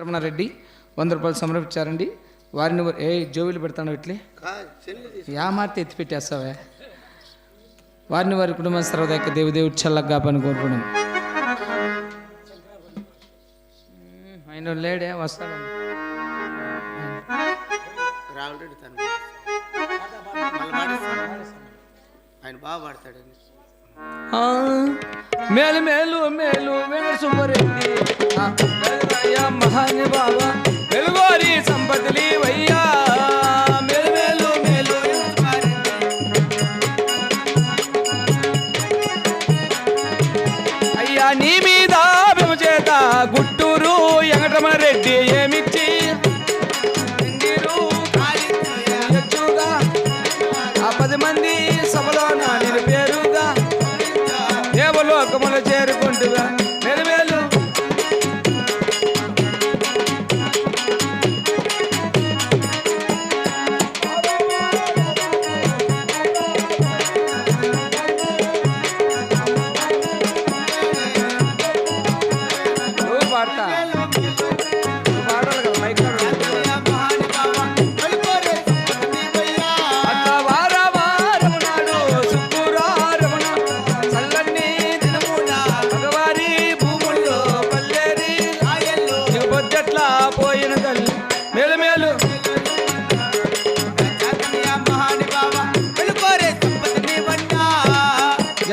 రమణారెడ్డి వంద రూపాయలు సమర్పించారండి. వారిని ఏ జోబీలు పెడతాను ఇట్లే? యా మాట ఎత్తి పెట్టేస్తావే? వారిని వారి కుటుంబం సర్వదాక దేవదేవుడు చల్లగా పని కోరుకున్నాం ఆయన లేడే వస్తాడు. ఆయన బాగా పాడతాడండి. మేలు మేలు మేలు వెంకట సుబ్బరెడ్డి మహాని బాబా వెలుగోరి సంపదలి వయ్యా. మేలు మేలు అయ్యా నీ మీద చేత గుట్టూరు వెంకటరమణ రెడ్డి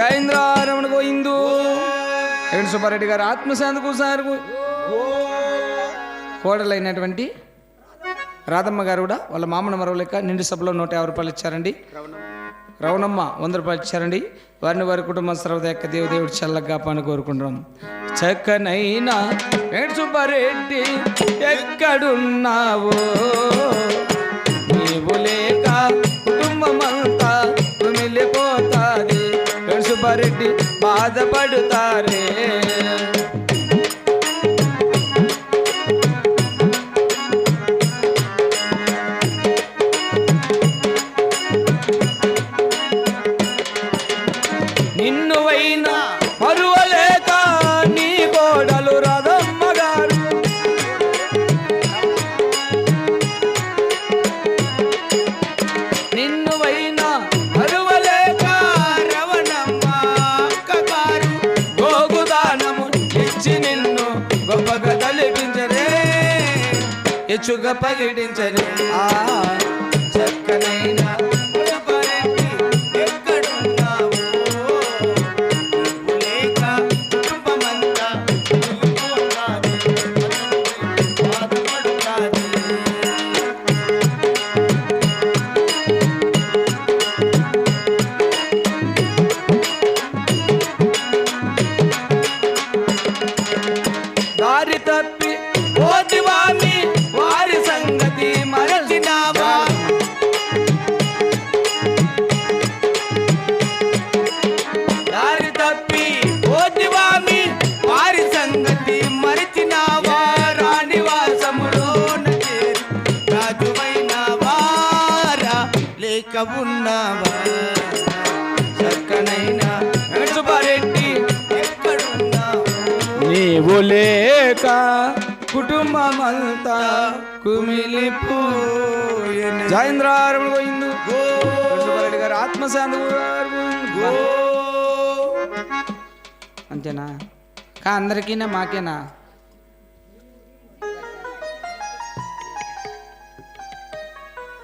జయేంద్రారమణ గోయిందు వెంకట సుబ్బారెడ్డి గారు ఆత్మశాంతికు సార్ కోడలైనటువంటి రాధమ్మ గారు కూడా వాళ్ళ మామన మరవలేక లెక్క నిండు సభలో నూట యాభై రూపాయలు ఇచ్చారండి. రవణమ్మ వంద రూపాయలు ఇచ్చారండి. వారిని వారి కుటుంబం యొక్క దేవదేవుడు చల్లగా పని కోరుకుంటున్నాం. చక్కనైనా వెంకట సుబ్బారెడ్డి ఎక్కడున్నావో? బాధపడుతారే. నిన్నువైనా ఎచ్చుగా పగిడించరు ఆ చక్కనైనా లేక ఉన్నావా చక్కనైనా వెంకటసుబ్బారెడ్డి ఎక్కడున్నావు? నీవు లేక కుటుంబమంతా కుమిలిపోయిన జయేంద్రారమణ గోయిందు వెంకటసుబ్బారెడ్డి గారు ఆత్మశాంతి అంతేనా? కా అందరికీనా మాకేనా?